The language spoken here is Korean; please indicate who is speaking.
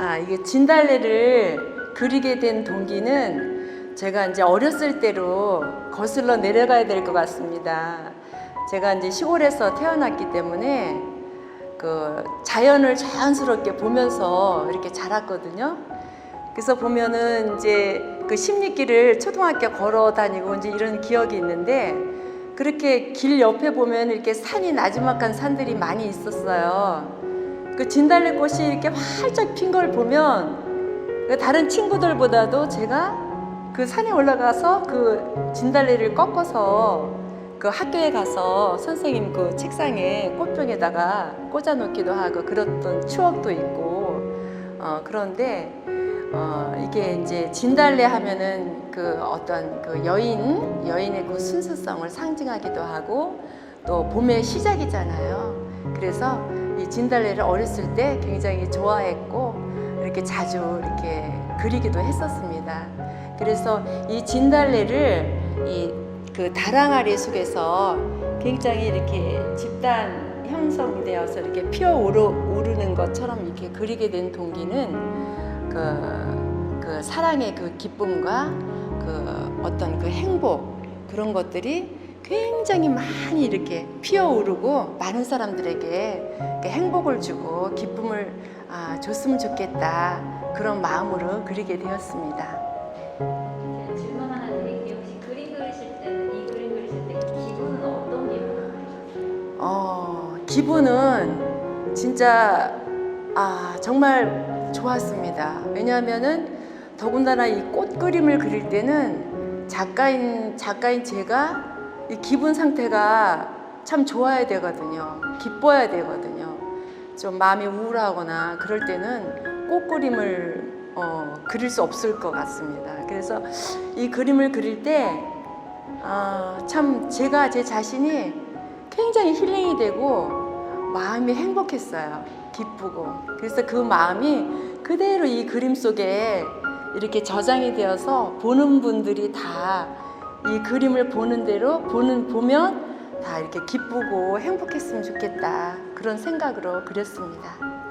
Speaker 1: 아, 이게 진달래를 그리게 된 동기는 제가 이제 어렸을 때로 거슬러 내려가야 될 것 같습니다. 제가 이제 시골에서 태어났기 때문에 그 자연을 자연스럽게 보면서 이렇게 자랐거든요. 그래서 보면은 이제 그 십리길을 초등학교 걸어 다니고 이제 이런 기억이 있는데 그렇게 길 옆에 보면 이렇게 산이 나지막한 산들이 많이 있었어요. 그 진달래 꽃이 이렇게 활짝 핀 걸 보면 그 다른 친구들보다도 제가 그 산에 올라가서 그 진달래를 꺾어서 그 학교에 가서 선생님 그 책상에 꽃병에다가 꽂아놓기도 하고 그랬던 추억도 있고 어, 그런데 어, 이게 이제 진달래 하면은 그 어떤 그 여인 여인의 그 순수성을 상징하기도 하고 또 봄의 시작이잖아요. 그래서 이 진달래를 어렸을 때 굉장히 좋아했고 이렇게 자주 이렇게 그리기도 했었습니다. 그래서 이 진달래를 이 그 다랑아리 속에서 굉장히 이렇게 집단 형성되어서 이렇게 피어 오르, 오르는 것처럼 이렇게 그리게 된 동기는 그, 그 사랑의 그 기쁨과 그 어떤 그 행복 그런 것들이 굉장히 많이 이렇게 피어오르고 많은 사람들에게 행복을 주고 기쁨을 아, 줬으면 좋겠다 그런 마음으로 그리게 되었습니다.
Speaker 2: 질문 하나 드릴게요. 혹시 그림 그리실 때는 이 그림 그리실 때 기분은 어떤 그리셨어요?
Speaker 1: 어, 기분은 진짜 아, 정말 좋았습니다. 왜냐하면은 더군다나 이 꽃 그림을 그릴 때는 작가인 작가인 제가 이 기분 상태가 참 좋아야 되거든요. 기뻐야 되거든요. 좀 마음이 우울하거나 그럴 때는 꽃 그림을 어, 그릴 수 없을 것 같습니다. 그래서 이 그림을 그릴 때 아, 참 제가 제 자신이 굉장히 힐링이 되고 마음이 행복했어요. 기쁘고. 그래서 그 마음이 그대로 이 그림 속에 이렇게 저장이 되어서 보는 분들이 다 이 그림을 보는 대로 보는 보면 다 이렇게 기쁘고 행복했으면 좋겠다. 그런 생각으로 그렸습니다.